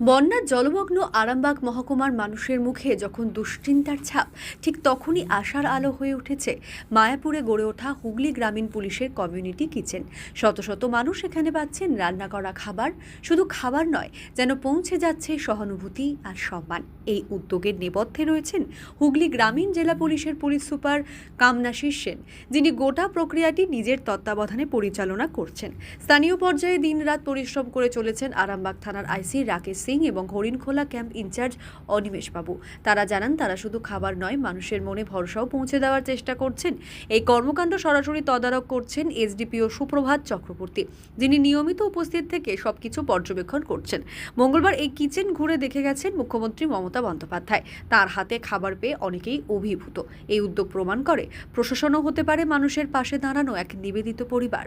বন্যার জলমগ্ন আরামবাগ মহকুমার মানুষের মুখে যখন দুশ্চিন্তার ছাপ, ঠিক তখনই আশার আলো হয়ে উঠেছে। মায়াপুরে গড়ে ওঠা হুগলি গ্রামীণ পুলিশের কমিউনিটি কিচেন। শত শত মানুষ এখানে পাচ্ছেন রান্না করা খাবার। শুধু খাবার নয়, যেন পৌঁছে যাচ্ছে সহানুভূতি আর সম্মান। এই উদ্যোগের নেপথ্যে রয়েছেন হুগলি গ্রামীণ জেলা পুলিশের পুলিশ সুপার কামনাশিস সেন যিনি গোটা প্রক্রিয়াটি নিজের তত্ত্বাবধানে পরিচালনা করছেন। স্থানীয় পর্যায়ে দিনরাত পরিশ্রম করে চলেছেন আরামবাগ থানার আইসি রাকেশ সিং এবং হরিণখোলা ক্যাম্প ইনচার্জ অনিমেষ বাবু। তারা জানান, তারা শুধু খাবার নয়, মানুষের মনে ভরসাও পৌঁছে দেওয়ার চেষ্টা করছেন। এই কর্মকাণ্ড সরাসরি তদারক করছেন এসডিপিও সুপ্রভাত চক্রবর্তী, যিনি নিয়মিত উপস্থিত থেকে সবকিছু পর্যবেক্ষণ করছেন। মঙ্গলবার এই কিচেন ঘুরে দেখে গেছেন মুখ্যমন্ত্রী মমতা বন্দ্যোপাধ্যায়। তার হাতে খাবার পেয়ে অনেকেই অভিভূত। এই উদ্যোগ প্রমাণ করে, প্রশাসনও হতে পারে মানুষের পাশে দাঁড়ানো এক নিবেদিত পরিবার।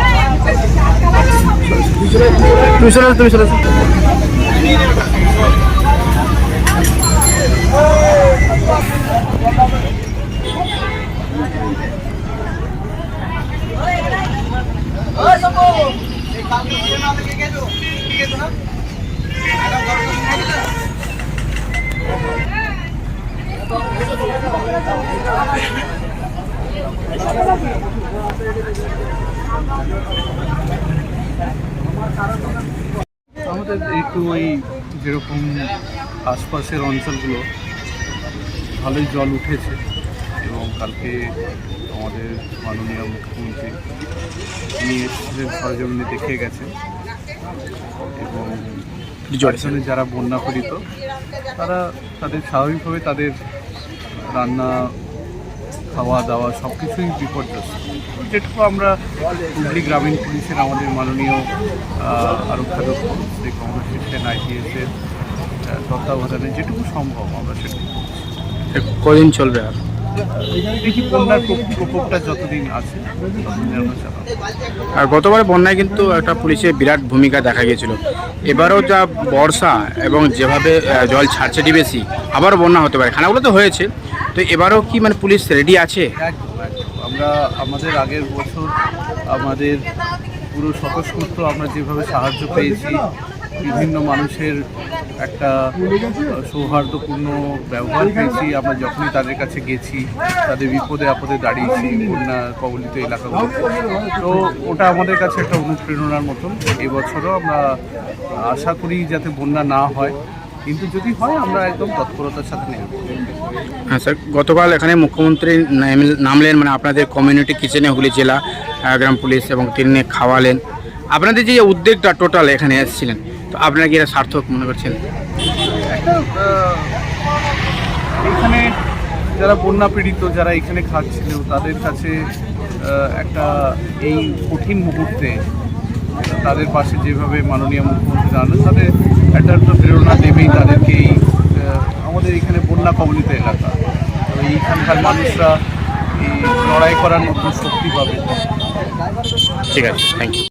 তুমি চলে তুমি চলে আসো। আমাদের একটু ওই যেরকম আশপাশের অঞ্চলগুলো ভালোই জল উঠেছে এবং কালকে আমাদের মাননীয় মুখ্যমন্ত্রী তিনি এসেছিলেন সরজমিনে দেখে গেছেন এবং জোরে। যারা বন্যা পীড়িত তারা তাদের স্বাভাবিকভাবে তাদের রান্না খাওয়া দাওয়া সব কিছুই বিপর্যস্ত। যেটুকু আমরা হুগলি গ্রামীণ পুলিশের, আমাদের মাননীয় আরও আরক্ষাধ্যক্ষ শ্রী কংগ্রেসের সেন আইপিএসের তত্ত্বাবধানে যেটুকু সম্ভব আমরা সেটুকু কদিন চলবে আর? দেখি বন্যার প্রকোপটা যতদিন আছে ততদিন আমরা চালাবো আর গতবার বন্যায় কিন্তু একটা পুলিশের বিরাট ভূমিকা দেখা গিয়েছিল। এবারও যা বর্ষা এবং যেভাবে জল ছাড়ছে বেশি আবারও বন্যা হতে পারে। খানাগুলো তো হয়েছে। তো এবারও কি মানে পুলিশ রেডি আছে? আমরা আমাদের আগের বছর আমাদের পুরো স্বতঃস্ফূর্ত আমরা যেভাবে সাহায্য পেয়েছি বিভিন্ন মানুষের একটা সৌহার্দ্যপূর্ণ ব্যবহার পেয়েছি। আমরা যখনই তাদের কাছে গেছি, তাদের বিপদে আপদে দাঁড়িয়েছি বন্যা কবলিত এলাকাগুলো। তো ওটা আমাদের কাছে একটা অনুপ্রেরণার মতন। এবছরও আমরা আশা করি যাতে বন্যা না হয়। কিন্তু যদি হয়, আমরা একদম তৎপরতার সাথে নেব হ্যাঁ স্যার, গতকাল এখানে মুখ্যমন্ত্রী নামলেন মানে আপনাদের কমিউনিটি কিচেনে হুগলি জেলা গ্রাম পুলিশ এবং তিনি খাওয়ালেন। আপনাদের যে উদ্যোগটা টোটাল এখানে এসেছিলেন তো আপনারা কি এটা সার্থক মনে করছেন? এখানে যারা বন্যা পীড়িত যারা এখানে খাচ্ছিল তাদের কাছে একটা এই কঠিন মুহূর্তে তাদের পাশে যেভাবে মাননীয় মুখ্যমন্ত্রী দাঁড়ানো তাদের একটা তো প্রেরণা দেবেই তাদেরকে এই আমাদের এখানে বন্যা কবলিত এলাকা। এইখানকার মানুষরা এই লড়াই করার নতুন শক্তি পাবে। ঠিক আছে থ্যাংক ইউ